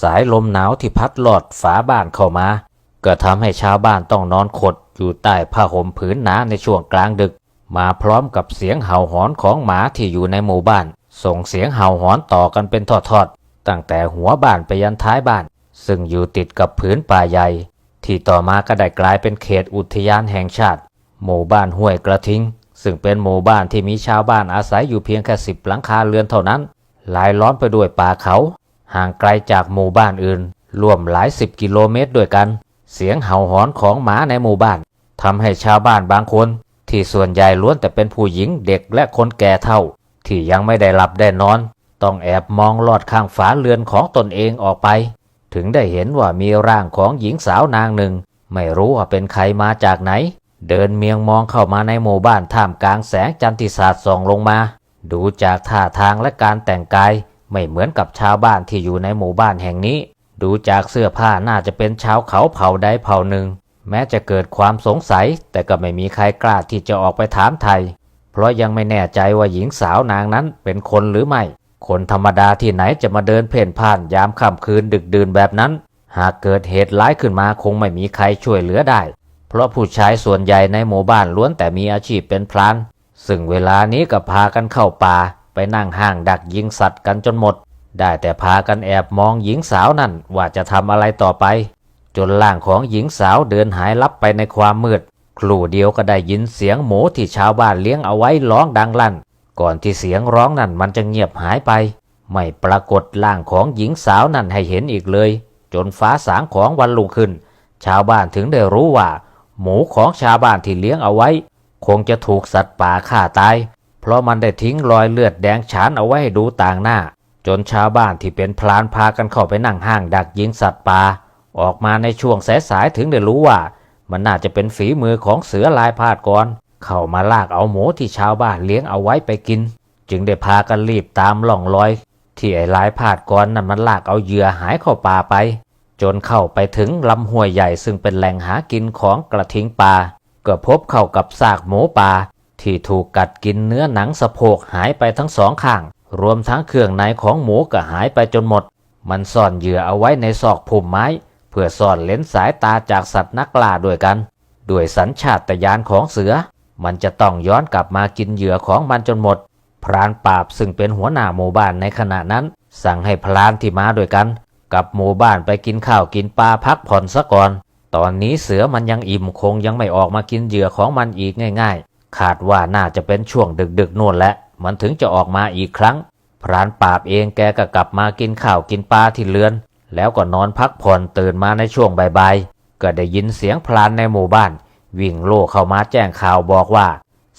สายลมหนาวที่พัดหลอดฝาบ้านเข้ามา ก็ทำให้ชาวบ้านต้องนอนขดอยู่ใต้ผ้าห่มผืนหนาในช่วงกลางดึก มาพร้อมกับเสียงเห่าหอนของหมาที่อยู่ในหมู่บ้าน ส่งเสียงเห่าหอนต่อกันเป็นทอดๆ ตั้งแต่หัวบ้านไปยันท้ายบ้าน ซึ่งอยู่ติดกับผืนป่าใหญ่ ที่ต่อมาก็ได้กลายเป็นเขตอุทยานแห่งชาติ หมู่บ้านห้วยกระทิงซึ่งเป็นหมู่บ้านที่มีชาวบ้านอาศัยอยู่เพียงแค่สิบหลังคาเรือนเท่านั้นลายล้อมไปด้วยป่าเขา ห่างไกลจากหมู่บ้านอื่นรวมหลายสิบกิโลเมตรด้วยกัน เสียงเห่าหอนของหมาในหมู่บ้านทำให้ชาวบ้านบางคน ที่ส่วนใหญ่ล้วนแต่เป็นผู้หญิงเด็กและคนแก่เท่า ที่ยังไม่ได้หลับได้นอน ต้องแอบมองลอดข้างฝาเรือนของตนเองออกไป ถึงได้เห็นว่ามีร่างของหญิงสาวนางหนึ่ง ไม่รู้ว่าเป็นใครมาจากไหน เดินเมียงมองเข้ามาในหมู่บ้านท่ามกลางแสงจันทร์ที่สาดส่องลงมา ดูจากท่าทางและการแต่งกาย ไม่เหมือนกับชาวบ้านที่อยู่ในหมู่บ้านแห่งนี้ ดูจากเสื้อผ้าน่าจะเป็นชาวเขาเผ่าใดเผ่าหนึ่ง แม้จะเกิดความสงสัย แต่ก็ไม่มีใครกล้าที่จะออกไปถามไทย เพราะยังไม่แน่ใจว่าหญิงสาวนางนั้นเป็นคนหรือไม่ คนธรรมดาที่ไหนจะมาเดินเพ่นพ่านยามค่ำคืนดึกดื่นแบบนั้น หากเกิดเหตุร้ายขึ้นมาคงไม่มีใครช่วยเหลือได้ เพราะผู้ชายส่วนใหญ่ในหมู่บ้านล้วนแต่มีอาชีพเป็นพราน ซึ่งเวลานี้ก็พากันเข้าป่า ไปนั่งห้างดักยิงสัตว์กันจนหมด ได้แต่พากันแอบมองหญิงสาวนั่นว่าจะทำอะไรต่อไป จนร่างของหญิงสาวเดินหายลับไปในความมืด ครู่เดียวก็ได้ยินเสียงหมูที่ชาวบ้านเลี้ยงเอาไว้ร้องดังลั่น ก่อนที่เสียงร้องนั่นมันจะเงียบหายไป ไม่ปรากฏร่างของหญิงสาวนั่นให้เห็นอีกเลย จนฟ้าสางของวันลุงขึ้น ชาวบ้านถึงได้รู้ว่า หมูของชาวบ้านที่เลี้ยงเอาไว้ คงจะถูกสัตว์ป่าฆ่าตาย เพราะมันได้ทิ้งรอยเลือดแดงฉานเอาไว้ให้ดูต่างหน้า จนชาวบ้านที่เป็นพลานพากันเข้าไปนั่งห้างดักยิงสัตว์ป่าออกมาในช่วงสายๆถึงได้รู้ว่า มันน่าจะเป็นฝีมือของเสือลายพาดก่อนเข้ามาลากเอาหมูที่ชาวบ้านเลี้ยงเอาไว้ไปกิน จึงได้พากันรีบตามล่องรอย ที่ไอ้ลายพาดก่อนนั้นมันลากเอาเหยื่อหายเข้าป่าไป จนเข้าไปถึงลำห้วยใหญ่ซึ่งเป็นแหล่งหากินของกระทิงป่าก็พบเข้ากับซากหมูป่า ที่ถูกกัดกินเนื้อหนังสะโพกหายไปทั้งสองข้าง รวมทั้งเครื่องในของหมูก็หายไปจนหมด มันซ่อนเหยื่อเอาไว้ในซอกพุ่มไม้ เพื่อซ่อนเลนสายตาจากสัตว์นักล่าด้วยกัน ด้วยสัญชาตญาณของเสือ มันจะต้องย้อนกลับมากินเหยื่อของมันจนหมด พรานปราบซึ่งเป็นหัวหน้าหมู่บ้านในขณะนั้น สั่งให้พรานที่มาด้วยกัน กับหมู่บ้านไปกินข้าวกินปลาพักผ่อนซะก่อน ตอนนี้เสือมันยังอิ่มคงยังไม่ออกมากินเหยื่อของมันอีกง่าย ๆขาดว่าน่าจะเป็นช่วงดึกๆนู่นแหละ มันถึงจะออกมาอีกครั้ง พรานปราบเองแกก็กลับมากินข้าวกินปลาที่เรือน แล้วก็นอนพักผ่อนตื่นมาในช่วงบ่ายๆก็ได้ยินเสียงพลานในหมู่บ้าน วิ่งโล่เข้ามาแจ้งข่าวบอกว่า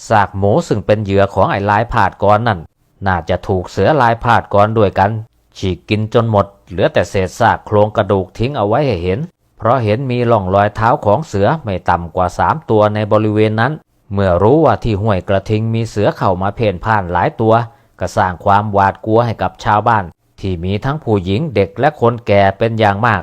ซากหมูซึ่งเป็นเหยื่อของไอ้ลายผาดกรนั่นน่าจะถูกเสือลายผาดกรด้วยกัน ฉีกกินจนหมด เหลือแต่เศษซากโครงกระดูกทิ้งเอาไว้ให้เห็น เพราะเห็นมีร่องรอยเท้าของเสือไม่ต่ำกว่าสามตัวในบริเวณนั้น เมื่อรู้ว่าที่ห้วยกระทิงมีเสือเข้ามาเพ่นพ่านหลายตัว ก็สร้างความหวาดกลัวให้กับชาวบ้าน ที่มีทั้งผู้หญิงเด็กและคนแก่เป็นอย่างมาก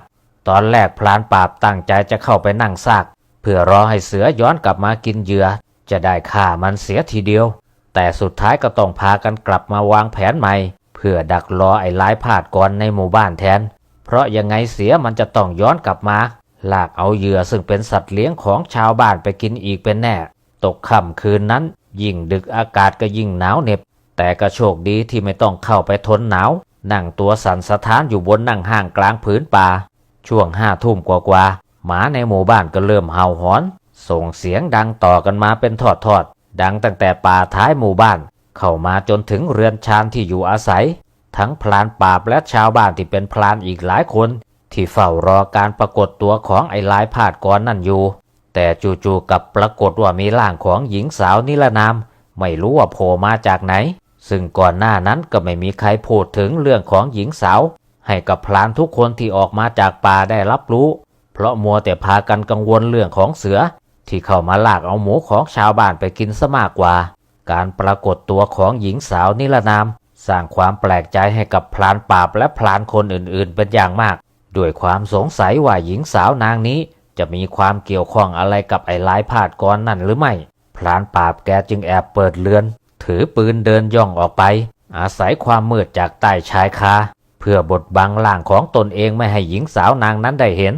ตอนแรกพลานปราบตั้งใจจะเข้าไปนั่งซาก เพื่อรอให้เสือย้อนกลับมากินเหยื่อ จะได้ฆ่ามันเสียทีเดียว แต่สุดท้ายก็ต้องพากันกลับมาวางแผนใหม่ เพื่อดักรอไอ้ลายพาดก่อนในหมู่บ้านแทน เพราะยังไงเสียมันจะต้องย้อนกลับมาลากเอาเหยื่อซึ่งเป็นสัตว์เลี้ยงของชาวบ้านไปกินอีกเป็นแน่ ตกค่ำคืนนั้น ยิ่งดึกอากาศก็ยิ่งหนาวเหน็บ แต่ก็โชคดีที่ไม่ต้องเข้าไปทนหนาว นั่งตัวสั่นสะท้านอยู่บนนั่งห้างกลางผืนป่า ช่วงห้าทุ่มกว่าๆหมาในหมู่บ้านก็เริ่มเห่าหอน ส่งเสียงดังต่อกันมาเป็นทอดๆดังตั้งแต่ป่าท้ายหมู่บ้าน เข้ามาจนถึงเรือนชานที่อยู่อาศัย ทั้งพลานปราและชาวบ้านที่เป็นพลานอีกหลายคน ที่เฝ้ารอการปรากฏตัวของไอ้ลายพาดก่อนนั่นอยู่ แต่จู่ๆกับปรากฏว่ามีร่างของหญิงสาวนิรนาม ไม่รู้ว่าโผล่มาจากไหน ซึ่งก่อนหน้านั้นก็ไม่มีใครพูดถึงเรื่องของหญิงสาว ให้กับพลานทุกคนที่ออกมาจากป่าได้รับรู้ เพราะมัวแต่พากันกังวลเรื่องของเสือ ที่เข้ามาลากเอาหมูของชาวบ้านไปกินซะมากกว่า การปรากฏตัวของหญิงสาวนิรนาม สร้างความแปลกใจให้กับพลานปราบและพลานคนอื่นๆ เป็นอย่างมาก ด้วยความสงสัยว่าหญิงสาวนางนี้ จะมีความเกี่ยวข้องอะไรกับไอ้ลายพาดกรนั่นหรือไม่ พลานปราบแกจึงแอบเปิดเรือน ถือปืนเดินย่องออกไป อาศัยความมืดจากใต้ชายคาเพื่อบดบังร่างของตนเองไม่ให้หญิงสาวนางนั้นได้เห็น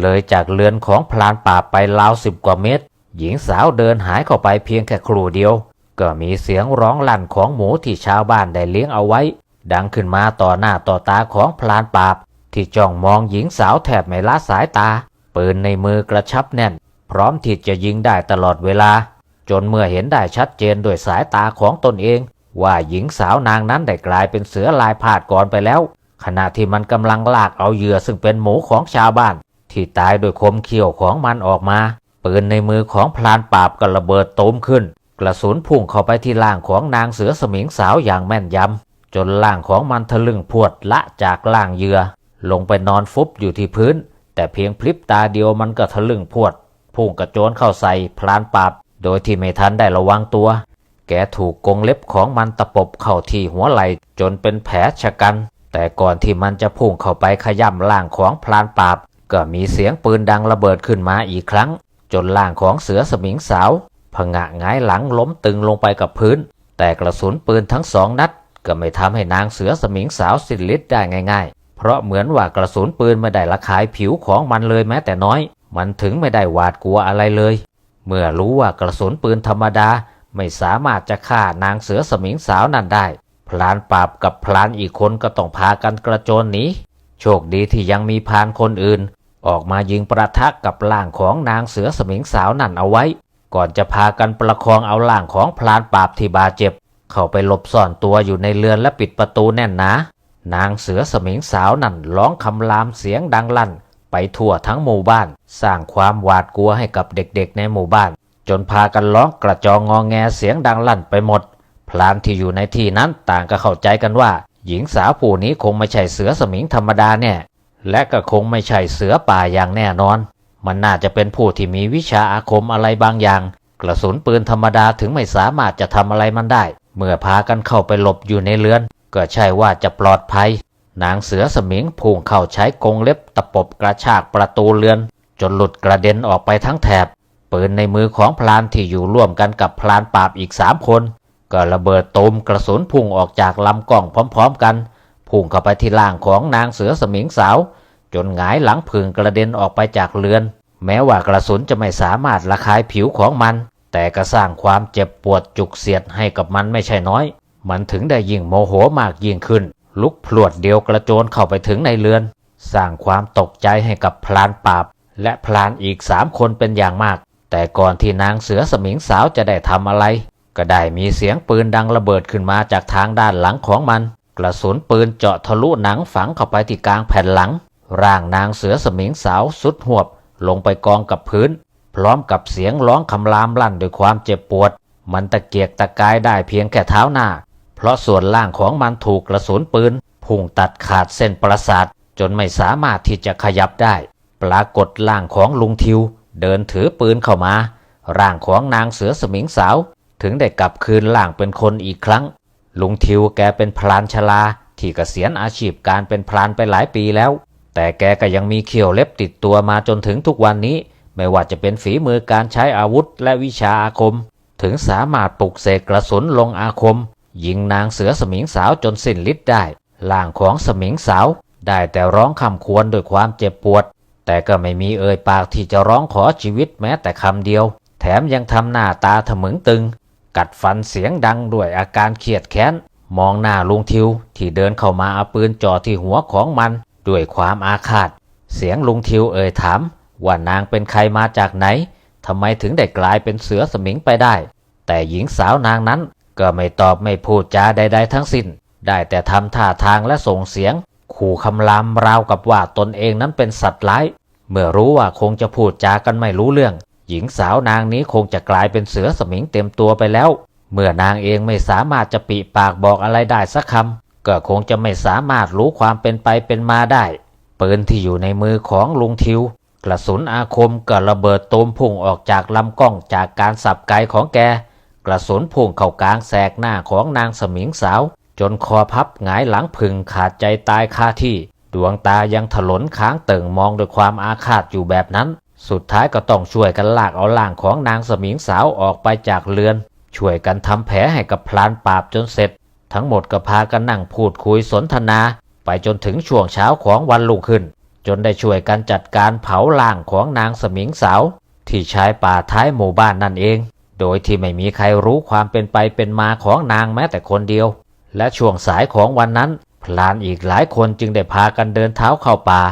เลยจากเรือนของพลานป่าไปราวสิบกว่าเมตร หญิงสาวเดินหายเข้าไปเพียงแค่ครู่เดียว ก็มีเสียงร้องลั่นของหมูที่ชาวบ้านได้เลี้ยงเอาไว้ ดังขึ้นมาต่อหน้าต่อตาของพลานปราบ ที่จ้องมองหญิงสาวแทบไม่ละสายตา ปืนในมือกระชับแน่น พร้อมที่จะยิงได้ตลอดเวลา จนเมื่อเห็นได้ชัดเจนด้วยสายตาของตนเอง ว่าหญิงสาวนางนั้นได้กลายเป็นเสือลายพาดก่อนไปแล้ว ขณะที่มันกำลังลากเอาเหยื่อซึ่งเป็นหมูของชาวบ้าน ที่ตายโดยคมเขี้ยวของมันออกมา ปืนในมือของพลานปราบก็ระเบิดตูมขึ้น กระสุนพุ่งเข้าไปที่ร่างของนางเสือสมิงสาวอย่างแม่นยำจนร่างของมันทะลึ่งพวดละจากร่างเหยื่อลงไปนอนฟุบอยู่ที่พื้น แต่เพียงพลิบตาเดียวมันก็ทะลึ่งพวดพุ่งกระโจนเข้าใส่พลานปราบ โดยที่ไม่ทันได้ระวังตัว แกถูกกงเล็บของมันตะปบเข้าที่หัวไหล่จนเป็นแผลชะกัน แต่ก่อนที่มันจะพุ่งเข้าไปขย่ำร่างของพลานปราบ ก็มีเสียงปืนดังระเบิดขึ้นมาอีกครั้ง จนร่างของเสือสมิงสาวผงะหงายหลังล้มตึงลงไปกับพื้น แต่กระสุนปืนทั้งสองนัดก็ไม่ทำให้นางเสือสมิงสาวสิ้นฤทธิ์ได้ง่าย ๆ เพราะเหมือนว่ากระสุนปืนไม่ได้ระคายผิวของมันเลยแม้แต่น้อย มันถึงไม่ได้หวาดกลัวอะไรเลย เมื่อรู้ว่ากระสุนปืนธรรมดาไม่สามารถจะฆ่านางเสือสมิงสาวนั่นได้ พลานปราบกับพลานอีกคนก็ต้องพากันกระโจนหนีโชคดีที่ยังมีพานคนอื่น ออกมายิงประทักกับร่างของนางเสือสมิงสาวนั่นเอาไว้ ก่อนจะพากันประคองเอาร่างของพลานปราบที่บาดเจ็บ เข้าไปหลบซ่อนตัวอยู่ในเรือนและปิดประตูแน่นหนา นางเสือสมิงสาวนั่นร้องคำรามเสียงดังลั่น ไปทั่วทั้งหมู่บ้าน สร้างความหวาดกลัวให้กับเด็กๆในหมู่บ้าน จนพากันร้องกระจองงอแงเสียงดังลั่นไปหมด พลานที่อยู่ในที่นั้นต่างก็เข้าใจกันว่า หญิงสาวผู้นี้คงไม่ใช่เสือสมิงธรรมดาแน่และก็คงไม่ใช่เสือป่าอย่างแน่นอน มันน่าจะเป็นผู้ที่มีวิชาอาคมอะไรบางอย่าง กระสุนปืนธรรมดาถึงไม่สามารถจะทำอะไรมันได้ เมื่อพากันเข้าไปหลบอยู่ในเรือน ก็ใช่ว่าจะปลอดภัย นางเสือสมิงพุ่งเข้าใช้กรงเล็บตะปบกระชากประตูเรือน จนหลุดกระเด็นออกไปทั้งแถบ ปืนในมือของพลานที่อยู่ร่วมกันกับพลานปราบอีกสามคน ก็ระเบิดตูมกระสุนพุ่งออกจากลำกล้องพร้อม ๆ กัน พุ่งเข้าไปที่ล่างของนางเสือสมิงสาว จนหงายหลังพึงกระเด็นออกไปจากเรือน แม้ว่ากระสุนจะไม่สามารถระคายผิวของมัน แต่ก็สร้างความเจ็บปวดจุกเสียดให้กับมันไม่ใช่น้อย มันถึงได้ยิ่งโมโหมากยิ่งขึ้น ลุกพลวดเดียวกระโจนเข้าไปถึงในเรือน สร้างความตกใจให้กับพลานปราบ และพลานอีกสามคนเป็นอย่างมาก แต่ก่อนที่นางเสือสมิงสาวจะได้ทำอะไร ก็ได้มีเสียงปืนดังระเบิดขึ้นมาจากทางด้านหลังของมัน กระสุนปืนเจาะทะลุหนังฝังเข้าไปที่กลางแผ่นหลัง ร่างนางเสือสมิงสาวสุดหวบ ลงไปกองกับพื้น พร้อมกับเสียงร้องคำรามลั่นด้วยความเจ็บปวด มันตะเกียกตะกายได้เพียงแค่เท้าหน้า ราะส่วนล่างของมันถูกกระสุนปืนพุ่งตัดขาดเส้นประสาทจนไม่สามารถที่จะขยับได้ ปรากฏร่างของลุงทิว เดินถือปืนเข้ามา ร่างของนางเสือสมิงสาว ถึงได้กลับคืนร่างเป็นคนอีกครั้ง ลุงทิวแกเป็นพลานชลา ที่เกษียณอาชีพการเป็นพลานไปหลายปีแล้ว แต่แกก็ยังมีเขี้ยวเล็บติดตัวมาจนถึงทุกวันนี้ ไม่ว่าจะเป็นฝีมือการใช้อาวุธและวิชาอาคม ถึงสามารถปลุกเสกกระสุนลงอาคม ยิงนางเสือสมิงสาวจนสิ้นฤทธิ์ได้ร่างของสมิงสาว ได้แต่ร้องคำควรด้วยความเจ็บปวด แต่ก็ไม่มีเอ่ยปากที่จะร้องขอชีวิตแม้แต่คำเดียว แถมยังทำหน้าตาถมึงตึง กัดฟันเสียงดังด้วยอาการเครียดแค้น มองหน้าลุงทิวที่เดินเข้ามาเอาปืนจ่อที่หัวของมัน ด้วยความอาฆาต เสียงลุงทิวเอ่ยถาม ว่านางเป็นใครมาจากไหนทำไมถึงได้กลายเป็นเสือสมิงไปได้ แต่หญิงสาวนางนั้น ก็ไม่ตอบไม่พูดจาใด ๆ ทั้งสิ้น ได้แต่ทำท่าทางและส่งเสียง ขู่คำรามราวกับว่าตนเองนั้นเป็นสัตว์ร้าย เมื่อรู้ว่าคงจะพูดจากันไม่รู้เรื่อง หญิงสาวนางนี้คงจะกลายเป็นเสือสมิงเต็มตัวไปแล้ว เมื่อนางเองไม่สามารถจะปิปากบอกอะไรได้สักคำก็คงจะไม่สามารถรู้ความเป็นไปเป็นมาได้ปืนที่อยู่ในมือของลุงทิว กระสุนอาคมก็ระเบิดตูมพุ่งออกจากลำกล้องจากการสับไกของแก กระสุนพุ่งเข้ากลางแสกหน้าของนางสมิงสาว จนคอพับหงายหลังพึงขาดใจตายคาที่ ดวงตายังถลนค้างเติ่งมองด้วยความอาฆาตอยู่แบบนั้น สุดท้ายก็ต้องช่วยกันลากเอาล่างของนางสมิงสาวออกไปจากเรือน ช่วยกันทำแผลให้กับพลานปราบจนเสร็จ ทั้งหมดก็พากันนั่งพูดคุยสนทนา ไปจนถึงช่วงเช้าของวันรุ่งขึ้น จนได้ช่วยกันจัดการเผาล่างของนางสมิงสาว ที่ชายป่าท้ายหมู่บ้านนั่นเอง โดยที่ไม่มีใครรู้ความเป็นไปเป็นมาของนางแม้แต่คนเดียว และช่วงสายของวันนั้น พลานอีกหลายคนจึงได้พากันเดินเท้าเข้าป่า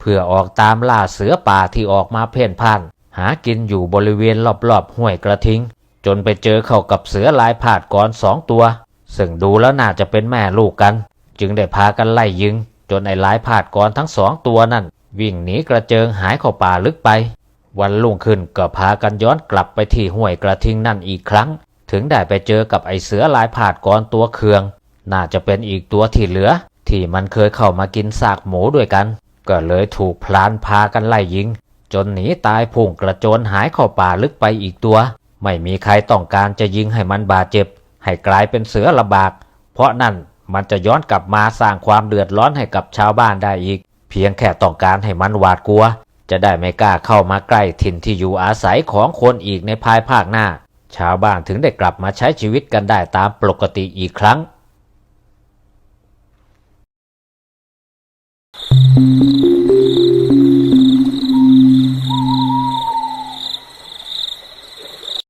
เพื่อออกตามล่าเสือป่าที่ออกมาเพ่นพ่าน หากินอยู่บริเวณรอบๆห้วยกระทิง จนไปเจอเข้ากับเสือลายผาดก่อนสองตัว ซึ่งดูแล้วน่าจะเป็นแม่ลูกกัน จึงได้พากันไล่ยิง จนไอ้ลายผาดก่อนทั้งสองตัวนั่นวิ่งหนีกระเจิงหายเข้าป่าลึกไป วันรุ่งขึ้นก็พากันย้อนกลับไปที่ห้วยกระทิงนั่นอีกครั้ง ถึงได้ไปเจอกับไอเสือลายผาดก่อนตัวเคือง น่าจะเป็นอีกตัวที่เหลือ ที่มันเคยเข้ามากินซากหมูด้วยกัน ก็เลยถูกพลานพากันไล่ยิง จนหนีตายพุ่งกระโจนหายเข้าป่าลึกไปอีกตัว ไม่มีใครต้องการจะยิงให้มันบาดเจ็บ ให้กลายเป็นเสือระบาก เพราะนั่นมันจะย้อนกลับมาสร้างความเดือดร้อนให้กับชาวบ้านได้อีก เพียงแค่ต้องการให้มันหวาดกลัว จะได้ไม่กล้าเข้ามาใกล้ถิ่นที่อยู่อาศัยของคนอีกในภายภาคหน้า ชาวบ้านถึงได้กลับมาใช้ชีวิตกันได้ตามปกติอีกครั้ง